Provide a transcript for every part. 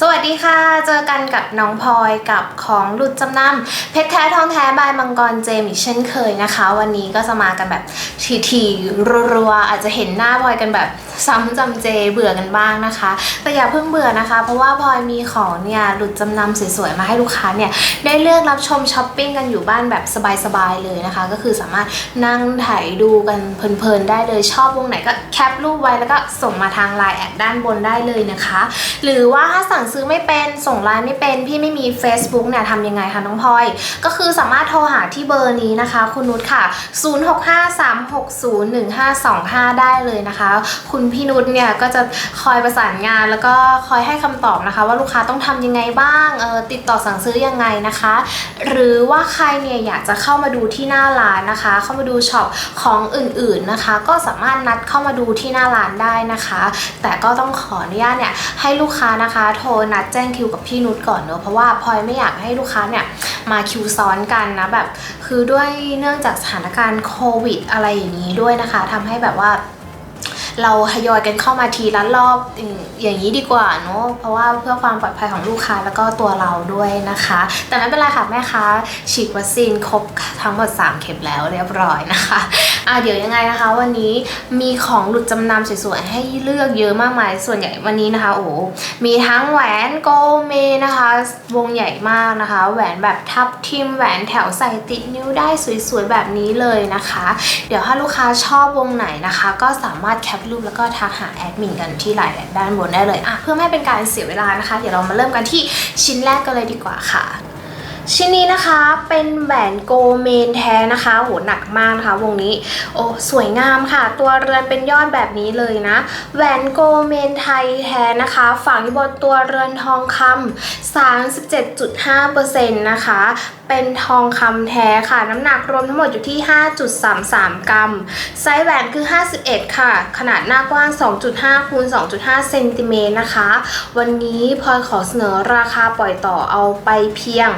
สวัสดีค่ะ เจอกันกับน้องพลอยกับของหลุดจำนำเพชรแท้ทองแท้บายมังกรเจมส์อีกเช่นเคยนะคะ วันนี้ก็จะมากันแบบทีๆรัวๆอาจจะเห็นหน้าพลอยกันแบบซ้ำจำเจเบื่อกันบ้างนะคะ แต่อย่าเพิ่งเบื่อนะคะ เพราะว่าพลอยมีของเนี่ยหลุดจำนำสวยๆมาให้ลูกค้าเนี่ยได้เลือกรับชมช้อปปิ้งกันอยู่บ้านแบบสบายๆเลยนะคะ ก็คือสามารถนั่งถ่ายดูกันเพลินๆได้เลยชอบวงไหนก็แคปรูปไว้แล้วก็ส่งมาทางไลน์แอดด้านบนได้เลยนะคะ หรือว่าถ้าสั่งซื้อไม่เป็น ส่งไลน์ไม่เป็น พี่ไม่มี Facebook เนี่ยทำยังไงคะน้องพลอย ก็คือสามารถโทรหาที่เบอร์นี้นะคะ คุณนุชค่ะ 0653601525 ได้เลยนะคะ คุณพี่นุชเนี่ยก็จะคอยประสานงานแล้วก็คอยให้คำตอบนะคะ ว่าลูกค้าต้องทำยังไงบ้างเออติดต่อสั่งซื้อยังไงนะคะ หรือว่าใครเนี่ยอยากจะเข้ามาดูที่หน้าร้านนะคะ เข้ามาดูช็อปของอื่นๆนะคะ ก็สามารถนัดเข้ามาดูที่หน้าร้านได้นะคะ แต่ก็ต้องขออนุญาตเนี่ยให้ลูกค้านะคะโทรนัดแจ้งคิวกับพี่นุชก่อนเนอะเพราะว่าพลอยไม่อยากให้ลูกค้าเนี่ยมาคิวซ้อนกันนะแบบ คือด้วยเนื่องจากสถานการณ์โควิด อะไรอย่างนี้ด้วยนะคะทำให้แบบว่าเราทยอยกันเข้ามาทีละรอบอืมอย่างนี้ดีกว่าเนอะเพราะว่าเพื่อความปลอดภัยของลูกค้าแล้วก็ตัวเราด้วยนะคะ แต่ไม่เป็นไรค่ะแม่ค้าฉีดวัคซีนครบทั้งหมด 3 เข็มแล้วเรียบร้อยนะคะ อะเดี๋ยวยังไงนะคะ วันนี้มีของหลุดจำนำสวยๆให้เลือกเยอะมากมาย ส่วนใหญ่วันนี้นะคะโอ้มีทั้งแหวนโกเมนะคะ วงใหญ่มากนะคะ แหวนแบบทับทิมแหวนแถวใส่ติดนิ้วได้สวยๆแบบนี้เลยนะคะ เดี๋ยวถ้าลูกค้าชอบวงไหนนะคะ ก็สามารถแคปรูปแล้วก็ทักหาแอดมินกันที่ไลน์ดด้านบนได้เลยอะเพื่อไม่ให้เป็นการเสียเวลานะคะ เดี๋ยวเรามาเริ่มกันที่ชิ้นแรกกันเลยดีกว่าค่ะ ชิ้นนี้นะคะเป็นแหวนโกเมนแท้นะคะโหหนักมากนะคะวงนี้โอ้สวยงามค่ะ ตัวเรือนเป็นยอดแบบนี้เลยนะแหวนโกเมนไทยแท้นะคะฝังอยู่บนตัวเรือนทองคำ37.5%นะคะเป็นทองคำแท้ค่ะ น้ำหนักรวมทั้งหมดอยู่ที่ 5.33 กรัม ไซส์แหวนคือ 51 ค่ะ ขนาดหน้ากว้าง 2.5คูณ2.5 เซนติเมตรนะคะ วันนี้พลอยขอเสนอราคาปล่อยต่อเอาไปเพียง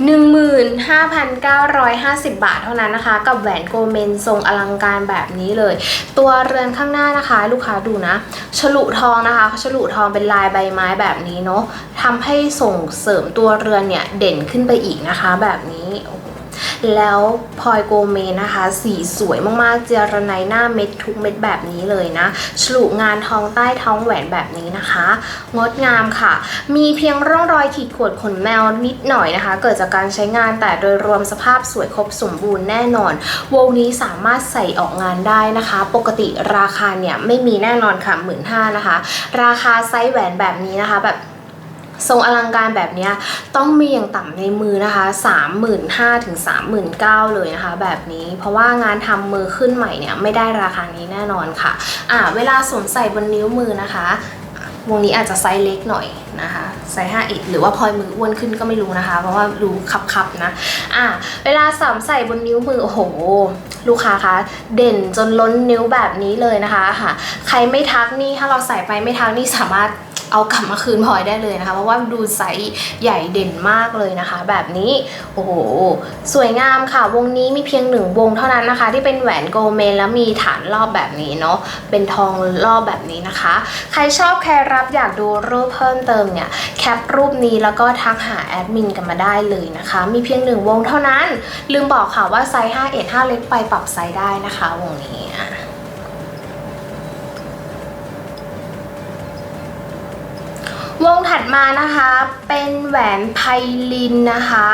15,950 บาทเท่านั้นนะคะ กับแหวนโกเมนทรงอลังการแบบนี้เลย ตัวเรือนข้างหน้านะคะ ลูกค้าดูนะฉลุทองนะคะฉลุทองเป็นลายใบไม้แบบนี้เนาะทำให้ส่งเสริมตัวเรือนเนี่ยเด่นขึ้นไปอีกนะคะแบบนี้ แล้วพลอยโกเมนนะคะ สีสวยมากๆ เจรไนหน้าเม็ดทุกเม็ดแบบนี้เลยนะฉลุงานทองใต้ท้องแหวนแบบนี้นะคะ งดงามค่ะ มีเพียงร่องรอยขีดข่วนขนแมวนิดหน่อยนะคะ เกิดจากการใช้งานแต่โดยรวมสภาพสวยครบสมบูรณ์แน่นอน วงนี้สามารถใส่ออกงานได้นะคะ ปกติราคาเนี่ยไม่มีแน่นอนค่ะหมื่นห้านะคะ ราคาไซส์แหวนแบบนี้นะคะแบบ ทรงอลังการแบบนี้ต้องมีอย่างต่ำในมือนะคะ 35,000ถึง39,000เลยนะคะ แบบนี้เพราะว่างานทำมือขึ้นใหม่เนี่ยไม่ได้ราคานี้แน่นอนค่ะอ่าเวลาสวมใส่บนนิ้วมือนะคะวงนี้อาจจะไซส์เล็กหน่อยนะคะไซส์5อิหรือว่าพลอยมืออ้วนขึ้นก็ไม่รู้นะคะ เพราะว่าดูคับๆนะอ่าเวลาสวมใส่บนนิ้วมือโอ้โห ลูกค้าคะเด่นจนล้นนิ้วแบบนี้เลยนะคะค่ะ ใครไม่ทักนี่ถ้าเราใส่ไปไม่ทักนี่สามารถ เอากลับมาคืนพลอยได้เลยนะคะ เพราะว่าดูไซส์ใหญ่เด่นมากเลยนะคะ แบบนี้โอ้โหสวยงามค่ะวงนี้มีเพียงหนึ่งวงเท่านั้นนะคะ ที่เป็นแหวนโกลเมนแล้วมีฐานรอบแบบนี้เนาะเป็นทองรอบแบบนี้นะคะ ใครชอบใครรับอยากดูรูปเพิ่มเติมเนี่ยแคปรูปนี้แล้วก็ทักหาแอดมินกันมาได้เลยนะคะ มีเพียงหนึ่งวงเท่านั้น ลืมบอกค่ะว่าไซส์5 1 5เล็กไปปรับไซส์ได้นะคะวงนี้อะ วงถัดมานะคะเป็นแหวนไพลินนะคะ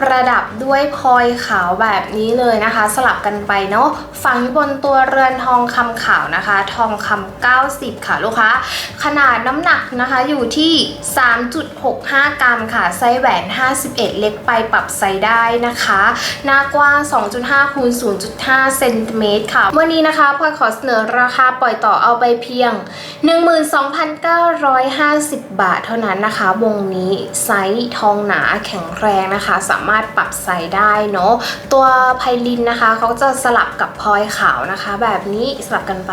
ประดับด้วยพลอยขาวแบบนี้เลยนะคะ สลับกันไปเนาะฝังอยู่บนตัวเรือนทองคำขาวนะคะ ทองคำ90 ค่ะลูกค้า ขนาดน้ำหนักนะคะอยู่ที่ 3.65 กรัมค่ะ ไซส์แหวน 51 เล็กไปปรับไซส์ได้นะคะ หน้ากว้าง 2.5คูณ0.5 เซนติเมตรค่ะ วันนี้นะคะพลอยขอเสนอราคาปล่อยต่อเอาไปเพียง 12,950 บาทเท่านั้นนะคะ วงนี้ไซส์ทองหนาแข็งแรงนะคะ สามารถปรับไซส์ได้เนาะตัวไพลินนะคะเขาจะสลับกับพลอยขาวนะคะ แบบนี้สลับกันไป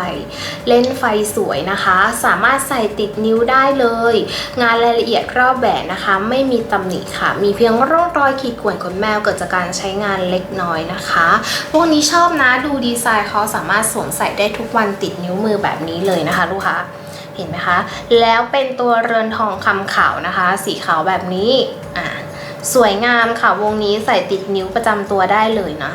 เล่นไฟสวยนะคะ สามารถใส่ติดนิ้วได้เลย งานรายละเอียดรอบแหวนนะคะ ไม่มีตำหนิค่ะ มีเพียงร่องรอยขีดข่วนขนแมวเกิดจากการใช้งานเล็กน้อยนะคะพวกนี้ชอบนะดูดีไซน์เขาสามารถสวมใส่ได้ทุกวันติดนิ้วมือแบบนี้เลยนะคะ ลูกค้าเห็นไหมคะ แล้วเป็นตัวเรือนทองคำขาวนะคะ สีขาวแบบนี้ สวยงามค่ะวงนี้ใส่ติดนิ้วประจำตัวได้เลยนะ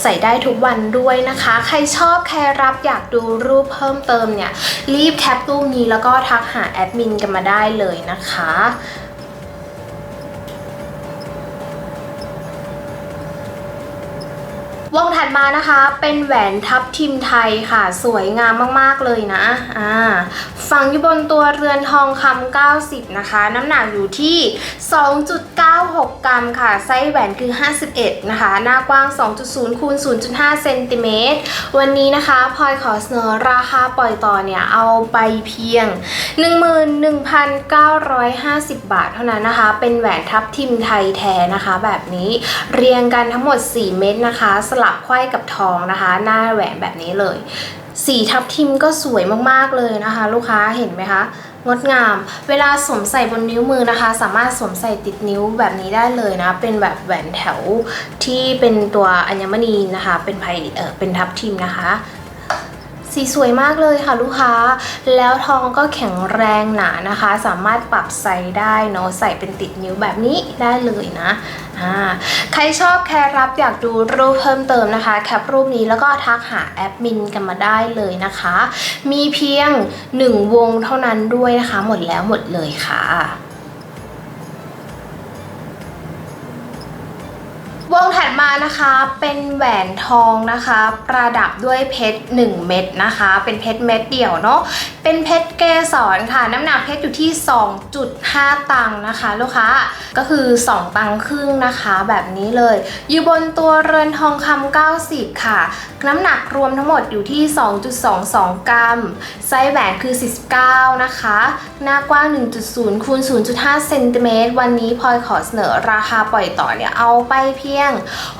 ใส่ได้ทุกวันด้วยนะคะ ใครชอบใครรับอยากดูรูปเพิ่มเติมเนี่ย รีบแคปรูปนี้แล้วก็ทักหาแอดมินกันมาได้เลยนะคะ วงถัดมานะคะ เป็นแหวนทับทิมไทยค่ะ สวยงามมากๆเลยนะอ่าฝังอยู่บนตัวเรือนทองคำ90 นะคะ น้ำหนักอยู่ที่ 2.96 กรัมค่ะ ไซส์แหวนคือ 51 นะคะ หน้ากว้าง 2.0คูณ0.5 เซนติเมตร วันนี้นะคะพลอยขอเสนอราคาปล่อยต่อเนี่ย เอาไปเพียง 11,950 บาทเท่านั้นนะคะ เป็นแหวนทับทิมไทยแท้นะคะ แบบนี้เรียงกันทั้งหมด 4 เม็ดนะคะสลับไขว้กับทองนะคะ หน้าแหวนแบบนี้เลย สีทับทิมก็สวยมากๆเลยนะคะ ลูกค้าเห็นไหมคะงดงาม เวลาสวมใส่บนนิ้วมือนะคะ สามารถสวมใส่ติดนิ้วแบบนี้ได้เลยนะ เป็นแบบแหวนแถวที่เป็นตัวอัญมณีนะคะ เป็นไพเออเป็นทับทิมนะคะ สีสวยมากเลยค่ะลูกค้า แล้วทองก็แข็งแรงหนานะคะ สามารถปรับไซส์ได้เนาะใส่เป็นติดนิ้วแบบนี้ได้เลยนะอ่าใครชอบแคร์รับอยากดูรูปเพิ่มเติมนะคะ แคปรูปนี้แล้วก็ทักหาแอดมินกันมาได้เลยนะคะ มีเพียง 1 วงเท่านั้นด้วยนะคะ หมดแล้วหมดเลยค่ะวงถัดมานะคะเป็นแหวนทองนะคะ ประดับด้วยเพชร1เม็ดนะคะ เป็นเพชรเม็ดเดี่ยวเนาะเป็นเพชรเกสรค่ะ น้ำหนักเพชรอยู่ที่ 2.5 ตังค์นะคะ ลูกค้าก็คือ 2 ตังค์ครึ่งนะคะ แบบนี้เลย อยู่บนตัวเรือนทองคำ90 ค่ะ น้ำหนักรวมทั้งหมดอยู่ที่ 2.22 กรัม ไซส์แหวนคือ 49 นะคะ หน้ากว้าง 1.0คูณ0.5เซนติเมตรวันนี้พลอยขอเสนอราคาปล่อยต่อเนี่ยเอาไปเพียง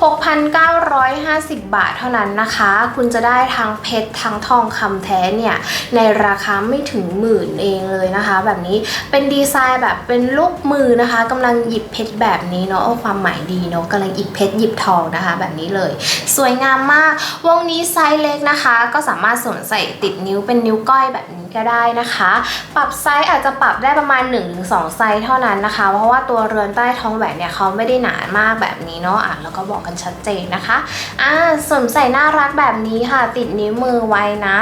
6,950 บาทเท่านั้นนะคะ คุณจะได้ทั้งเพชรทั้งทองคำแท้เนี่ย ในราคาไม่ถึงหมื่นเองเลยนะคะ แบบนี้เป็นดีไซน์แบบเป็นลูกมือนะคะกำลังหยิบเพชรแบบนี้เนาะความหมายดีเนาะกำลังหยิบเพชรหยิบทองนะคะ แบบนี้เลย สวยงามมาก วงนี้ไซส์เล็กนะคะ ก็สามารถสวมใส่ติดนิ้วเป็นนิ้วก้อยแบบนี้ก็ได้นะคะ ปรับไซส์อาจจะปรับได้ประมาณ 1-2 ไซส์เท่านั้นนะคะ เพราะว่าตัวเรือนใต้ท้องแหวนเนี่ยเขาไม่ได้หนามากแบบนี้เนาะอะแล้วก็บอกกันชัดเจนนะคะอ่าสวมใส่น่ารักแบบนี้ค่ะ ติดนิ้วมือไว้นะ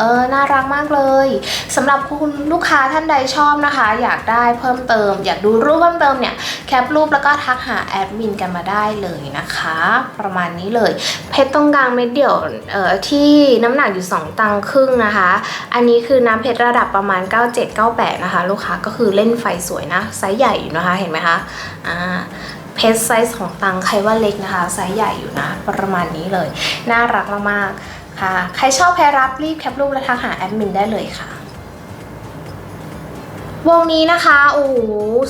เออ น่ารักมากเลยสำหรับคุณลูกค้าท่านใดชอบนะคะ อยากได้เพิ่มเติม อยากดูรูปเพิ่มเติมเนี่ย แคปรูปแล้วก็ทักหาแอดมินกันมาได้เลยนะคะ ประมาณนี้เลย เพชรตรงกลางเม็ดเดี่ยวเอ่อที่น้ำหนักอยู่ 2 ตังค์ครึ่งนะคะ อันนี้คือน้ำเพชรระดับประมาณ 97-98 นะคะ ลูกค้าก็คือเล่นไฟสวยนะ ไซส์ใหญ่อยู่นะคะ เห็นไหมคะ อ่า เพชรไซส์ของตังใครว่าเล็กนะคะไซส์ใหญ่อยู่นะ ประมาณนี้เลย น่ารักมากๆค่ะ ใครชอบแพรรับรีบแคปรูปและทักหาแอดมินได้เลยค่ะ วงนี้นะคะโอ้โห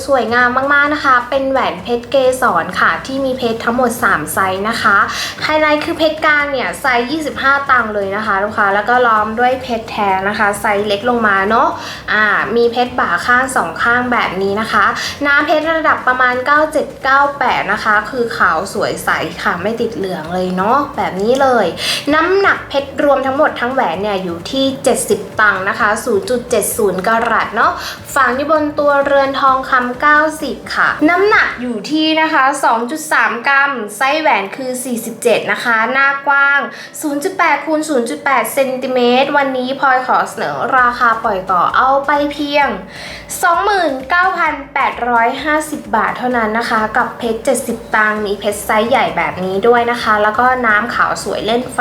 สวยงามมากๆนะคะ เป็นแหวนเพชรเกสรค่ะ ที่มีเพชรทั้งหมด 3 ไซส์นะคะไฮไลท์คือเพชรกลางเนี่ยไซส์25 ตังค์เลยนะคะลูกค้าแล้วก็ล้อมด้วยเพชรแท้นะคะ ไซส์เล็กลงมาเนาะอ่ามีเพชรบ่าข้างสองข้างแบบนี้นะคะ น้ำเพชรระดับประมาณ 97-98 นะคะ คือขาวสวยใสค่ะไม่ติดเหลืองเลยเนาะแบบนี้เลย น้ำหนักเพชรรวมทั้งหมดทั้งแหวนเนี่ยอยู่ที่ 70 ตังค์นะคะ 0.70กรัตเนาะฝังอยู่บนตัวเรือนทองคำ90 ค่ะ น้ำหนักอยู่ที่นะคะ 2.3 กรัม ไซส์แหวนคือ 47 นะคะ หน้ากว้าง 0.8คูณ0.8 เซนติเมตร วันนี้พลอยขอเสนอราคาปล่อยต่อเอาไปเพียง 29,850 บาทเท่านั้นนะคะ กับเพชร 70 ตังค์มีเพชรไซส์ใหญ่แบบนี้ด้วยนะคะ แล้วก็น้ำขาวสวยเล่นไฟ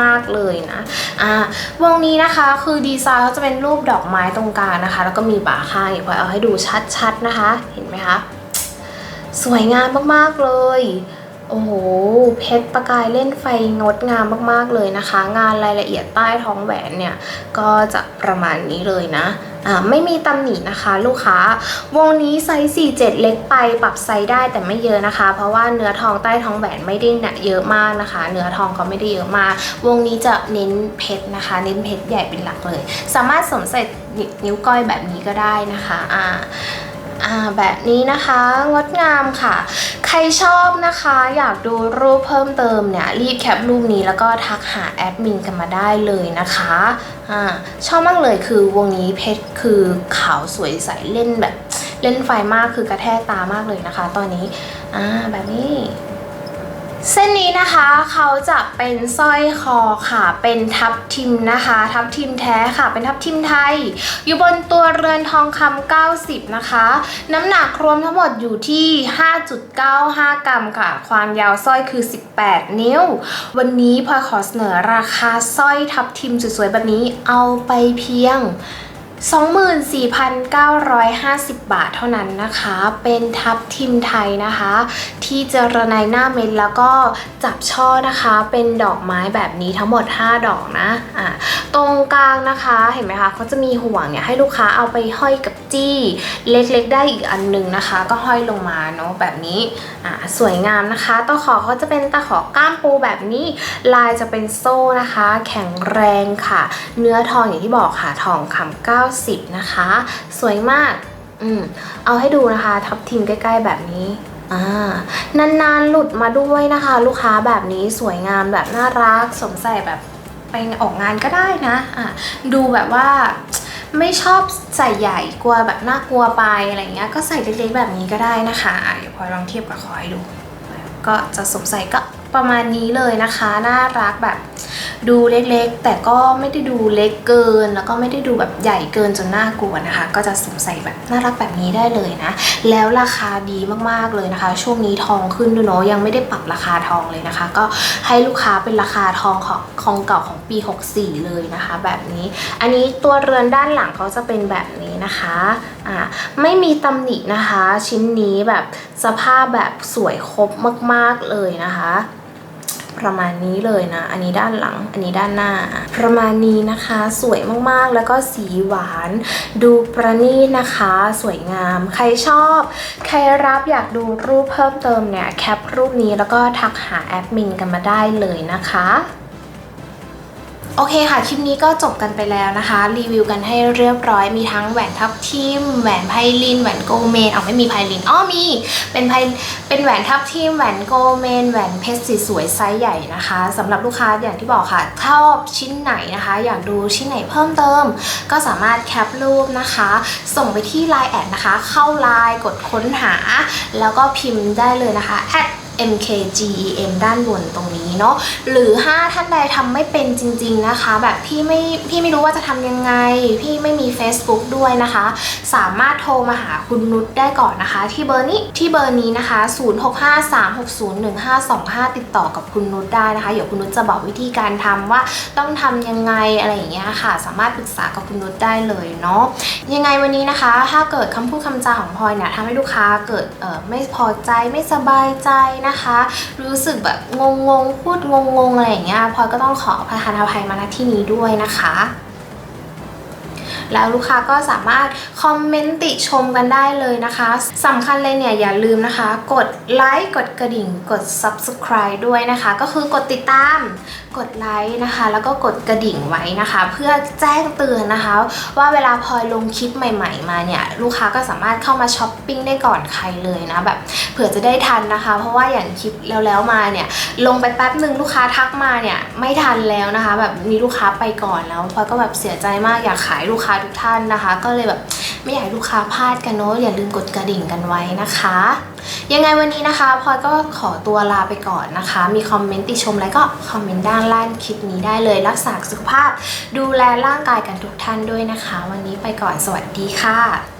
มาก ๆ เลยนะ อ่าวงนี้นะคะคือดีไซน์เขาจะเป็นรูปดอกไม้ตรงกลางนะคะ แล้วก็มีบาข้างอีกพอยเอาให้ดูชัดๆนะคะ เห็นไหมคะ สวยงามมากๆเลย โอ้โห เพชรประกายเล่นไฟงดงามมากๆเลยนะคะ งานรายละเอียดใต้ท้องแหวนเนี่ย ก็จะประมาณนี้เลยนะ ไม่มีตำหนินะคะลูกค้าวงนี้ไซส์47 เล็กไปปรับไซส์ได้แต่ไม่เยอะนะคะ เพราะว่าเนื้อทองใต้ท้องแหวนไม่ได้หนาเยอะมากนะคะ เนื้อทองเขาไม่ได้เยอะมาก วงนี้จะเน้นเพชรนะคะ เน้นเพชรใหญ่เป็นหลักเลย สามารถสวมใส่นิ้วก้อยแบบนี้ก็ได้นะคะอ่าแบบนี้นะคะงดงามค่ะ ใครชอบนะคะ อยากดูรูปเพิ่มเติมเนี่ย รีบแคปรูปนี้แล้วก็ทักหาแอดมินกันมาได้เลยนะคะอ่าชอบมากเลยคือวงนี้เพชรคือขาวสวยใสเล่นแบบ เล่นไฟมากคือกระแทกตามากเลยนะคะ ตอนนี้อ่าแบบนี้ เส้นนี้นะคะเขาจะเป็นสร้อยคอค่ะ เป็นทับทิมนะคะ ทับทิมแท้ค่ะ เป็นทับทิมไทย อยู่บนตัวเรือนทองคำ90 นะคะ น้ำหนักรวมทั้งหมดอยู่ที่ 5.95 กรัมค่ะ ความยาวสร้อยคือ 18 นิ้ว วันนี้พลอยขอเสนอราคาสร้อยทับทิมสวยๆแบบนี้เอาไปเพียง 24,950 บาทเท่านั้นนะคะ เป็นทับทิมไทยนะคะ ที่เจรไนหน้าเม็ดแล้วก็จับช่อนะคะ เป็นดอกไม้แบบนี้ทั้งหมด 5 ดอกนะอะตรงกลางนะคะเห็นไหมคะเขาจะมีห่วงเนี่ยให้ลูกค้าเอาไปห้อยกับจี้ เล็กๆ ได้อีกอันหนึงนะคะ ก็ห้อยลงมาเนาะแบบนี้อะสวยงามนะคะตะขอเขาจะเป็นตะขอก้ามปูแบบนี้ลายจะเป็นโซ่นะคะ แข็งแรงค่ะ เนื้อทองอย่างที่บอกค่ะทองคำ90 นะคะ สวยมากอืมเอาให้ดูนะคะ ทับทิมใกล้ ๆ แบบนี้อ่านานๆหลุดมาด้วยนะคะ ลูกค้าแบบนี้สวยงามแบบน่ารักสมใส่แบบไปออกงานก็ได้นะอะดูแบบว่าไม่ชอบใส่ใหญ่กลัวแบบน่ากลัวไปอะไรเงี้ยก็ใส่เล็กๆแบบนี้ก็ได้นะคะเดี๋ยวพอยลองเทียบกับคอยดู ก็จะสมใส่ก็ประมาณนี้เลยนะคะ น่ารักแบบ ดูเล็กๆ แต่ก็ไม่ได้ดูเล็กเกิน แล้วก็ไม่ได้ดูแบบใหญ่เกินจนน่ากลัวนะคะ ก็จะสวมใส่แบบน่ารักแบบนี้ได้เลยนะ แล้วราคาดีมากๆเลยนะคะ ช่วงนี้ทองขึ้นด้วยเนาะยังไม่ได้ปรับราคาทองเลยนะคะ ก็ให้ลูกค้าเป็นราคาทองของของเก่าของปี 64 เลยนะคะ แบบนี้ อันนี้ตัวเรือนด้านหลังเขาจะเป็นแบบนี้นะคะอ่าไม่มีตำหนินะคะ ชิ้นนี้แบบสภาพแบบสวยครบมาก ๆเลยนะคะ ประมาณนี้เลยนะ อันนี้ด้านหลัง อันนี้ด้านหน้า ประมาณนี้นะคะ สวยมากๆ แล้วก็สีหวาน ดูประณีตนะคะ สวยงาม ใครชอบ ใครรับอยากดูรูปเพิ่มเติมเนี่ย แคปรูปนี้แล้วก็ทักหาแอดมินกันมาได้เลยนะคะ โอเคค่ะ คลิปนี้ก็จบกันไปแล้วนะคะ รีวิวกันให้เรียบร้อยมีทั้งแหวนทับทิมแหวนไพลินแหวนโกเมนเอาไม่มีไพลินอ้อมี เป็นไพเป็นแหวนทับทิมแหวนโกเมนแหวนเพชรสีสวยไซส์ใหญ่นะคะสำหรับลูกค้าอย่างที่บอกค่ะชอบชิ้นไหนนะคะ อยากดูชิ้นไหนเพิ่มเติม ก็สามารถแคปรูปนะคะ ส่งไปที่ Line แอดนะคะ เข้า Line กดค้นหา แล้วก็พิมพ์ได้เลยนะคะ MKGEM ด้านบนตรงนี้เนาะหรือ 5 ท่านใดทำไม่เป็นจริง ๆนะคะ แบบพี่ไม่พี่ไม่รู้ว่าจะทำยังไง พี่ไม่มี Facebook ด้วยนะคะ สามารถโทรมาหาคุณนุชได้ก่อนนะคะ ที่เบอร์นี้ที่เบอร์นี้นะคะ 0653601525 ติดต่อกับคุณนุชได้นะคะ เดี๋ยวคุณนุชจะบอกวิธีการทำว่าต้องทำยังไงอะไรอย่างเงี้ยค่ะ สามารถปรึกษากับคุณนุชได้เลยเนาะยังไงวันนี้นะคะ ถ้าเกิดคำพูดคำจาของพลอยเนี่ยทำให้ลูกค้าเกิดไม่พอใจไม่สบายใจนะคะ รู้สึกแบบงงงๆพูดงงงๆอะไรอย่างเงี้ยพลอยก็ต้องขอประทานอภัยมาณที่นี้ด้วยนะคะ แล้วลูกค้าก็สามารถคอมเมนต์ติชมกันได้เลยนะคะสำคัญเลยเนี่ยอย่าลืมนะคะ กดไลค์กดกระดิ่งกด subscribe ด้วยนะคะ ก็คือกดติดตาม กดไลค์นะคะ แล้วก็กดกระดิ่งไว้นะคะ เพื่อแจ้งเตือนนะคะ ว่าเวลาพลอยลงคลิปใหม่ ๆ มาเนี่ยลูกค้าก็สามารถเข้ามาช้อปปิ้งได้ก่อนใครเลยนะแบบเผื่อจะได้ทันนะคะ เพราะว่าอย่างคลิปแล้วๆมาเนี่ยลงไปแป๊บหนึ่งลูกค้าทักมาเนี่ยไม่ทันแล้วนะคะ แบบมีลูกค้าไปก่อนแล้วพลอยก็แบบเสียใจมากอยากขายลูกค้าทุกท่านนะคะ ก็เลยแบบไม่อยากให้ลูกค้าพลาดกันเนาะอย่าลืมกดกระดิ่งกันไว้นะคะ ยังไงวันนี้นะคะพลอยก็ขอตัวลาไปก่อนนะคะ มีคอมเมนต์ติชมอะไรก็คอมเมนต์ด้านล่างคลิปนี้ได้เลยรักษาสุขภาพ ดูแลร่างกายกันทุกท่านด้วยนะคะ วันนี้ไปก่อนสวัสดีค่ะ